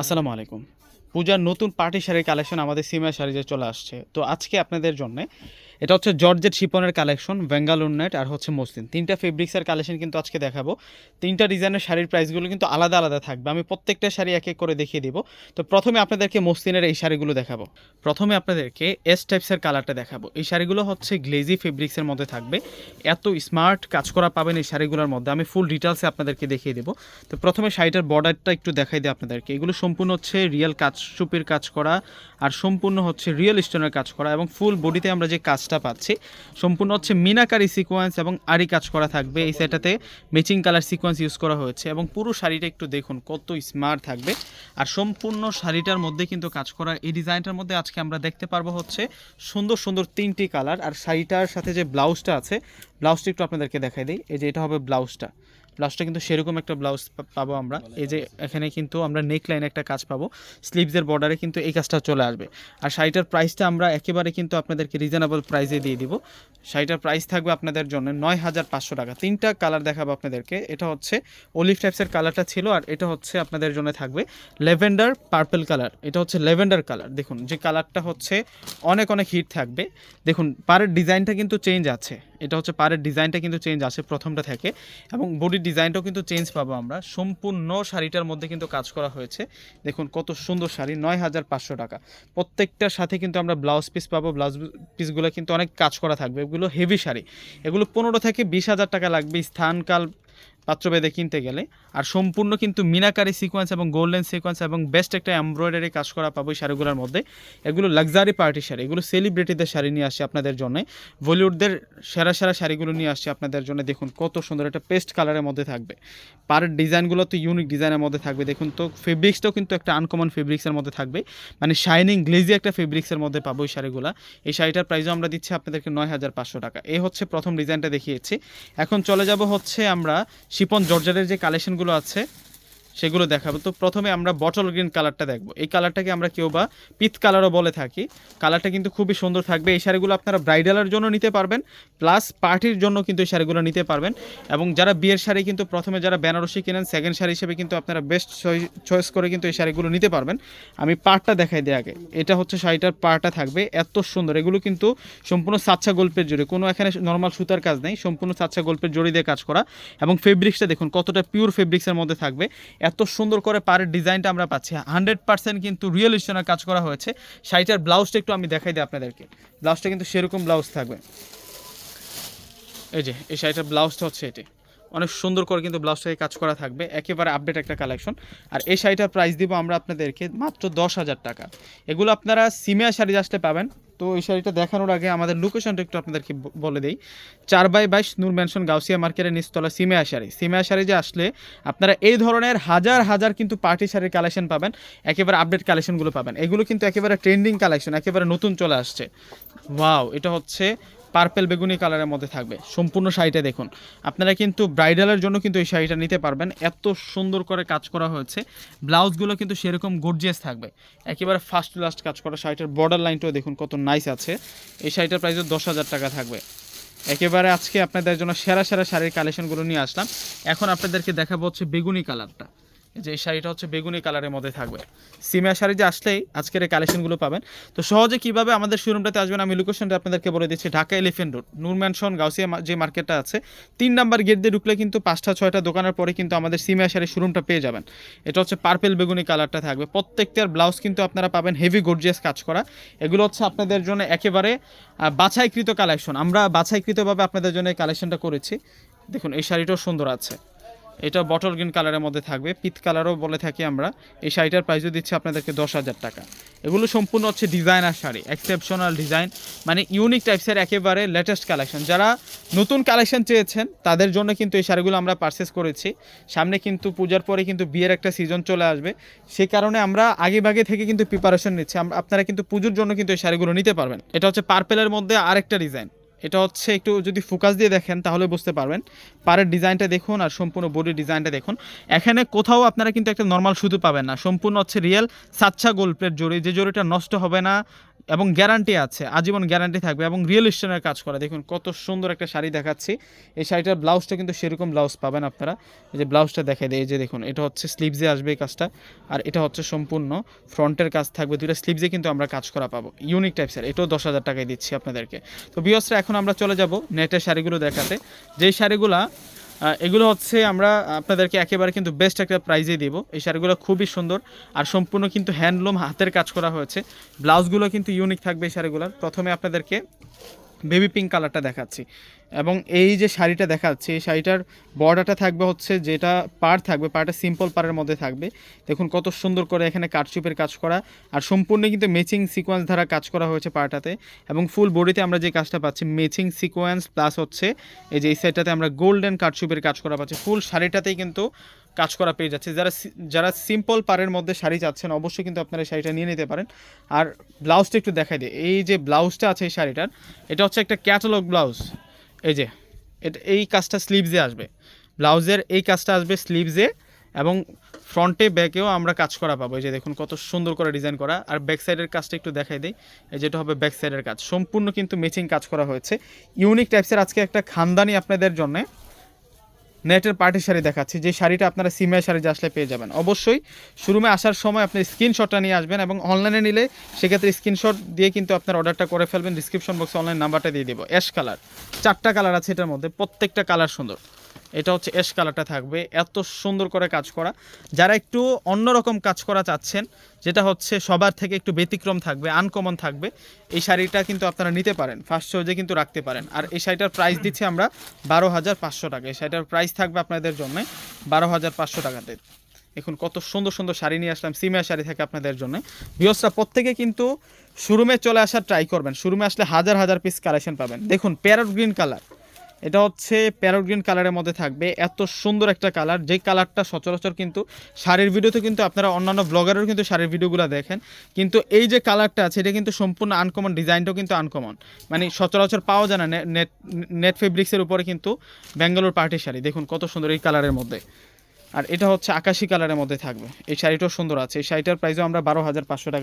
আসসালামু আলাইকুম। পূজার নতুন পার্টি শাড়ির কালেকশন আমাদের সিমিয়া শাড়িতে চলে আসছে। তো আজকে আপনাদের জন্য এটা হচ্ছে জর্জেট শিপনের কালেকশন বেঙ্গালুর নেট আর হচ্ছে মসলিন। তিনটা ফেব্রিক্সের কালেকশন কিন্তু আজকে দেখাবো। তিনটা ডিজাইনের শাড়ির প্রাইসগুলো কিন্তু আলাদা আলাদা থাকবে। আমি প্রত্যেকটা শাড়ি এক এক করে দেখিয়ে দিব। তো প্রথমে আপনাদেরকে মসলিনের এই শাড়িগুলো দেখাবো। প্রথমে আপনাদেরকে এস টাইপসের কালারটা দেখাবো। এই শাড়িগুলো হচ্ছে গ্লেজি ফেব্রিক্সের মধ্যে থাকবে। এত স্মার্ট কাজ করা পাবেন এই শাড়িগুলোর মধ্যে। আমি ফুল ডিটেলসে আপনাদেরকে দেখিয়ে দেবো। তো প্রথমে শাড়িটার বর্ডারটা একটু দেখাই দিই আপনাদেরকে। এগুলো সম্পূর্ণ হচ্ছে রিয়েল কাজ সুপির কাজ করা আর সম্পূর্ণ হচ্ছে রিয়েল স্টোনের কাজ করা এবং ফুল বডিতে আমরা যে কাজটা পাচ্ছি, সম্পূর্ণ হচ্ছে মিনাকারি সিকোয়েন্স এবং আরি কাজ করা থাকবে। এই সেটাতে ম্যাচিং কালার সিকোয়েন্স ইউজ করা হয়েছে এবং পুরো শাড়িটা একটু দেখুন, কত স্মার্ট থাকবে। আর সম্পূর্ণ শাড়িটার মধ্যে কিন্তু কাজ করা, এই ডিজাইনটার মধ্যে আজকে আমরা দেখতে পারব হচ্ছে সুন্দর সুন্দর তিনটি কালার আর শাড়িটার সাথে যে ব্লাউজটা আছে ব্লাউজটা একটু আপনাদেরকে দেখাই দিই। এই যে এটা হবে ব্লাউজটা। ব্লাউজটা কিন্তু সেরকম একটা ব্লাউজ পাবো আমরা। এই যে এখানে কিন্তু আমরা নেক লাইনে একটা কাজ পাবো। স্লিভসের বর্ডারে কিন্তু এই কাজটা চলে আসবে। আর শাড়িটার প্রাইসটা আমরা একেবারে কিন্তু আপনাদেরকে রিজনেবল প্রাইসে দিয়ে দিব। শাড়িটার প্রাইস থাকবে আপনাদের জন্য নয় হাজার পাঁচশো টাকা। তিনটা কালার দেখাবো আপনাদেরকে। এটা হচ্ছে অলিভ টাইপসের কালারটা ছিল আর এটা হচ্ছে আপনাদের জন্য থাকবে লেভেন্ডার পার্পল কালার এটা হচ্ছে লেভেন্ডার কালার দেখুন, যে কালারটা হচ্ছে অনেক অনেক হিট থাকবে। দেখুন, পাড়ের ডিজাইনটা কিন্তু চেঞ্জ আছে। এটা হচ্ছে পাড়ের ডিজাইনটা কিন্তু চেঞ্জ আসে, প্রথমটা থেকে। এবং বডির ডিজাইনটাও কিন্তু চেঞ্জ পাবো আমরা। সম্পূর্ণ শাড়িটার মধ্যে কিন্তু কাজ করা হয়েছে। দেখুন কত সুন্দর শাড়ি, নয় হাজার পাঁচশো টাকা। প্রত্যেকটার সাথে কিন্তু আমরা ব্লাউজ পিস পাবো। ব্লাউজ পিসগুলো কিন্তু অনেক কাজ করা থাকবে। এগুলো হেভি শাড়ি। এগুলো পনেরো থেকে বিশ হাজার টাকা লাগবে। স্থানকাল পাত্রভেদে কিনতে গেলে। আর সম্পূর্ণ কিন্তু মিনাকারি সিকোয়েন্স এবং গোল্ডেন সিকোয়েন্স এবং বেস্ট একটা এমব্রয়ডারি কাজ করা পাবো শাড়িগুলোর মধ্যে। এগুলো লাক্সারি পার্টি শাড়ি, এগুলো সেলিব্রিটিদের শাড়ি নিয়ে আসছে আপনাদের জন্য। বলিউডদের সেরা সেরা শাড়িগুলো নিয়ে আসছে আপনাদের জন্য। দেখুন কত সুন্দর একটা পেস্ট কালারের মধ্যে থাকবে। পাড়ের ডিজাইনগুলো তো ইউনিক ডিজাইনের মধ্যে থাকবে। দেখুন তো ফেব্রিক্সটাও কিন্তু একটা আনকমন ফেব্রিক্সের মধ্যে থাকবে। মানে শাইনিং গ্লেজি একটা ফেব্রিক্সের মধ্যে পাবো এই শাড়িগুলো। এই শাড়িটার প্রাইসও আমরা দিচ্ছি আপনাদেরকে নয় হাজার পাঁচশো টাকা। এই হচ্ছে প্রথম ডিজাইনটা দেখিয়েছি। এখন চলে যাব হচ্ছে আমরা শিপন জর্জারের যে কালেকশনগুলো আছে সেগুলো দেখাবো। তো প্রথমে আমরা বটল গ্রিন কালারটা দেখব। এই কালারটাকে আমরা কেউ বা পিত কালারও বলে থাকি। কালারটা কিন্তু খুবই সুন্দর থাকবে। এই শাড়িগুলো আপনারা ব্রাইডালের জন্য নিতে পারবেন প্লাস পার্টির জন্য কিন্তু এই শাড়িগুলো নিতে পারবেন। এবং যারা বিয়ের শাড়ি কিন্তু প্রথমে যারা বেনারসি কেনেন সেকেন্ড শাড়ি হিসেবে কিন্তু আপনারা বেস্ট চয়েস করে কিন্তু এই শাড়িগুলো নিতে পারবেন। আমি পার্টটা দেখাই দিই আগে। এটা হচ্ছে শাড়িটার পার্টটা থাকবে। এত সুন্দর। এগুলো কিন্তু সম্পূর্ণ সাচ্চা গল্পের জড়ি। কোনো এখানে নর্মাল সুতার কাজ নেই। সম্পূর্ণ সাচ্চা গল্পের জড়ি দিয়ে কাজ করা। এবং ফেব্রিক্সটা দেখুন, কতটা পিওর ফেব্রিক্সের মধ্যে থাকবে। এত সুন্দর করে পাড়ের ডিজাইনটা আমরা পাচ্ছি। হান্ড্রেড পার্সেন্ট কিন্তু রিয়েল স্টোনের কাজ করা হয়েছে। শাড়িটার ব্লাউজটা একটু আমি দেখাই দিই আপনাদেরকে। ব্লাউজটা কিন্তু সেরকম ব্লাউজ থাকবে। এই যে, এই শাড়িটার ব্লাউজটা হচ্ছে এটি। অনেক সুন্দর করে কিন্তু ব্লাউজটাকে কাজ করা থাকবে। একেবারে আপডেট একটা কালেকশন আর এই শাড়িটার প্রাইস দিব আমরা আপনাদেরকে মাত্র দশ হাজার টাকা। এগুলো আপনারা সিমিয়া শাড়ি আসলে পাবেন। তো এই শাড়িটা দেখানোর আগে আমাদের লোকেশনটা একটু আপনাদেরকে বলে দেই। চার বাই বাইশ নূর ম্যানশন গাউসিয়া মার্কেটের নিচতলা সিমেয়া শাড়ি সিমেয়া শাড়ি যে আসলে আপনারা এই ধরনের হাজার হাজার কিন্তু পার্টি শাড়ির কালেকশন পাবেন, একেবারে আপডেট কালেকশনগুলো পাবেন। এগুলো কিন্তু একেবারে ট্রেন্ডিং কালেকশন একেবারে নতুন চলে আসছে। ওয়াও এটা হচ্ছে পার্পেল বেগুনি কালারের মধ্যে থাকবে। সম্পূর্ণ শাড়িটা দেখুন। আপনারা কিন্তু ব্রাইডালের জন্য কিন্তু এই শাড়িটা নিতে পারবেন। এত সুন্দর করে কাজ করা হয়েছে। ব্লাউজগুলো কিন্তু সেরকম গর্জিয়াস থাকবে। একেবারে ফার্স্ট লাস্ট কাজ করা শাড়িটার বর্ডার লাইনটাও দেখুন কত নাইস আছে। এই শাড়িটার প্রাইসও দশ হাজার টাকা থাকবে। একেবারে আজকে আপনাদের জন্য সেরা সেরা শাড়ির কালেকশনগুলো নিয়ে আসলাম। এখন আপনাদেরকে দেখাবো হচ্ছে বেগুনি কালারটা। যে শাড়িটা হচ্ছে বেগুনি কালারের মধ্যে থাকবে। সিমিয়া শাড়ি যে আসলেই আজকের এই কালেকশনগুলো পাবেন। তো সহজে কীভাবে আমাদের শোরুমটাতে আসবেন? আমি লোকেশনটা আপনাদেরকে বলে দিচ্ছি, Dhaka elephant road Noor mansion Gausia যে মার্কেটটা আছে। তিন নাম্বার গেট দিয়ে ঢুকলে কিন্তু পাঁচটা, ছয়টা দোকানের পরে কিন্তু আমাদের সিমিয়া শাড়ির শোরুমটা পেয়ে যাবেন। এটা হচ্ছে পার্পেল বেগুনি কালারটা থাকবে। প্রত্যেকটার ব্লাউজ কিন্তু আপনারা পাবেন হেভি গর্জিয়াস কাজ করা। এগুলো হচ্ছে আপনাদের জন্য একেবারে বাছাইকৃত কালেকশন আমরা বাছাইকৃতভাবে আপনাদের জন্য এই কালেকশনটা করেছি। দেখুন, এই শাড়িটাও সুন্দর আছে। এটা বটল গ্রিন কালারের মধ্যে থাকবে। পিত কালারও বলে থাকি আমরা। এই শাড়িটার প্রাইসও দিচ্ছি আপনাদেরকে দশ হাজার টাকা। এগুলো সম্পূর্ণ হচ্ছে ডিজাইনার শাড়ি এক্সেপশনাল ডিজাইন মানে ইউনিক টাইপসের একেবারে লেটেস্ট কালেকশন যারা নতুন কালেকশন চেয়েছেন, তাদের জন্য কিন্তু এই শাড়িগুলো আমরা পারচেস করেছি। সামনে কিন্তু পূজার পরে কিন্তু বিয়ের একটা সিজন চলে আসবে। সেই কারণে আমরা আগে ভাগে থেকে কিন্তু প্রিপারেশন নিচ্ছি। আপনারা কিন্তু পুজোর জন্য কিন্তু এই শাড়িগুলো নিতে পারবেন। এটা হচ্ছে পার্পেলের মধ্যে আরেকটা ডিজাইন এটা হচ্ছে একটু যদি ফোকাস দিয়ে দেখেন, তাহলে বুঝতে পারবেন। পাড়ের ডিজাইনটা দেখুন আর সম্পূর্ণ বডির ডিজাইনটা দেখুন। এখানে কোথাও আপনারা কিন্তু একটা নর্মাল সুতো পাবেন না। সম্পূর্ণ হচ্ছে রিয়েল সাচ্চা গোল্পের জড়ি। যে জড়িটা নষ্ট হবে না এবং গ্যারান্টি আছে, আজীবন গ্যারান্টি থাকবে এবং রিয়েল স্টোনের কাজ করা। দেখুন কত সুন্দর একটা শাড়ি দেখাচ্ছি। এই শাড়িটার ব্লাউজটা কিন্তু সেরকম ব্লাউজ পাবেন আপনারা। এই যে ব্লাউজটা দেখাই দেয় এই যে দেখুন, এটা হচ্ছে স্লিভসে আসবে এই কাজটা। আর এটা হচ্ছে সম্পূর্ণ ফ্রন্টের কাজ থাকবে। দুইটা স্লিভসে কিন্তু আমরা কাজ করা পাবো। ইউনিক টাইপসের এটাও দশ হাজার টাকায় দিচ্ছি আপনাদেরকে। তো বিয়সরা এখন আমরা চলে যাব নেটের শাড়িগুলো দেখাতে। যেই শাড়িগুলা এগুলো হচ্ছে আমরা আপনাদেরকে একেবারে কিন্তু বেস্ট একটা প্রাইজে দিব। এই শাড়িগুলো খুবই সুন্দর আর সম্পূর্ণ কিন্তু হ্যান্ডলুম হাতের কাজ করা হয়েছে। ব্লাউজগুলো কিন্তু ইউনিক থাকবে এই শাড়িগুলোর। প্রথমে আপনাদেরকে বেবি পিঙ্ক কালারটা দেখাচ্ছি। এবং এই যে শাড়িটা দেখাচ্ছি, এই শাড়িটার বর্ডারটা থাকবে হচ্ছে যেটা পার থাকবে, পাড়টা সিম্পল পাড়ের মধ্যে থাকবে। দেখুন কত সুন্দর করে এখানে কাটচুপের কাজ করা আর সম্পূর্ণ কিন্তু ম্যাচিং সিকোয়েন্স দ্বারা কাজ করা হয়েছে পাড়টাতে এবং ফুল বডিতে আমরা যে কাজটা পাচ্ছি ম্যাচিং সিকোয়েন্স প্লাস হচ্ছে এই যে এই সাইডটাতে আমরা গোল্ডেন কাটচুপের কাজ করা পাচ্ছি। ফুল শাড়িটাতেই কিন্তু কাজ করা পেয়ে যাচ্ছে। যারা যারা সিম্পল পাড়ের মধ্যে শাড়ি চাচ্ছেন, অবশ্যই কিন্তু আপনারা শাড়িটা নিয়ে নিতে পারেন। আর ব্লাউজটা একটু দেখাই দিই। এই যে ব্লাউজটা আছে এই শাড়িটার, এটা হচ্ছে একটা ক্যাটালগ ব্লাউজ এই যে, এটা এই কাজটা স্লিভসে আসবে। ব্লাউজের এই কাজটা আসবে স্লিভসে এবং ফ্রন্টে ব্যাকেও আমরা কাজ করা পাবো। এই যে দেখুন কত সুন্দর করে ডিজাইন করা। আর ব্যাক সাইডের কাজটা একটু দেখাই দিই। এই যেটা হবে ব্যাক সাইডের কাজ। সম্পূর্ণ কিন্তু মেচিং কাজ করা হয়েছে। ইউনিক টাইপসের আজকে একটা খানদানি আপনাদের জন্য। নেটের পার্টি শাড়ি দেখাচ্ছি, যে শাড়িটা আপনারা সিমিয়া শাড়ি আসলে পেয়ে যাবেন। অবশ্যই শোরুমে আসার সময় আপনি স্ক্রিনশটটা নিয়ে আসবেন এবং অনলাইনে নিলে সেক্ষেত্রে স্ক্রিনশট দিয়ে কিন্তু আপনার অর্ডারটা করে ফেলবেন। ডিসক্রিপশন বক্সে অনলাইন নাম্বারটা দিয়ে দেবো। অ্যাশ কালার চারটা কালার আছে এটার মধ্যে, প্রত্যেকটা কালার সুন্দর। এটা হচ্ছে এস কালারটা থাকবে। এত সুন্দর করে কাজ করা। যারা একটু অন্যরকম কাজ করা চাচ্ছেন, যেটা হচ্ছে সবার থেকে একটু ব্যতিক্রম থাকবে আনকমন থাকবে, এই শাড়িটা কিন্তু আপনারা নিতে পারেন ফার্স্ট চয়েজে কিন্তু রাখতে পারেন। আর এই শাড়িটার প্রাইস দিচ্ছি আমরা বারো হাজার পাঁচশো টাকা। এই শাড়িটার প্রাইস থাকবে আপনাদের জন্য বারো হাজার পাঁচশো টাকাতে। এখন কত সুন্দর সুন্দর শাড়ি নিয়ে আসলাম, সিমিয়া শাড়ি থাকে আপনাদের জন্য। বিয়সরা প্রত্যেকে কিন্তু শোরুমে চলে আসার ট্রাই করবেন। শোরুমে আসলে হাজার হাজার পিস কালেকশন পাবেন। দেখুন প্যারট গ্রিন কালার এটা হচ্ছে প্যারট গ্রিন কালারের মধ্যে থাকবে। এত সুন্দর একটা কালার। যে কালারটা সচরাচর কিন্তু শাড়ির ভিডিওতে কিন্তু আপনারা অন্যান্য ব্লগারেরও কিন্তু শাড়ির ভিডিওগুলো দেখেন। কিন্তু এই যে কালারটা আছে, এটা কিন্তু সম্পূর্ণ আনকমন ডিজাইনটাও কিন্তু আনকমন মানে সচরাচর পাওয়া যায় নে- নেট নেট ফেব্রিক্সের উপরে কিন্তু ব্যাঙ্গালোর পার্টি শাড়ি। দেখুন কত সুন্দর এই কালারের মধ্যে। আর এটা হচ্ছে আকাশি কালারের মধ্যে থাকবে। এই শাড়িটাও সুন্দর আছে। এই শাড়িটার প্রাইসও আমরা বারো হাজার পাঁচশো টাকা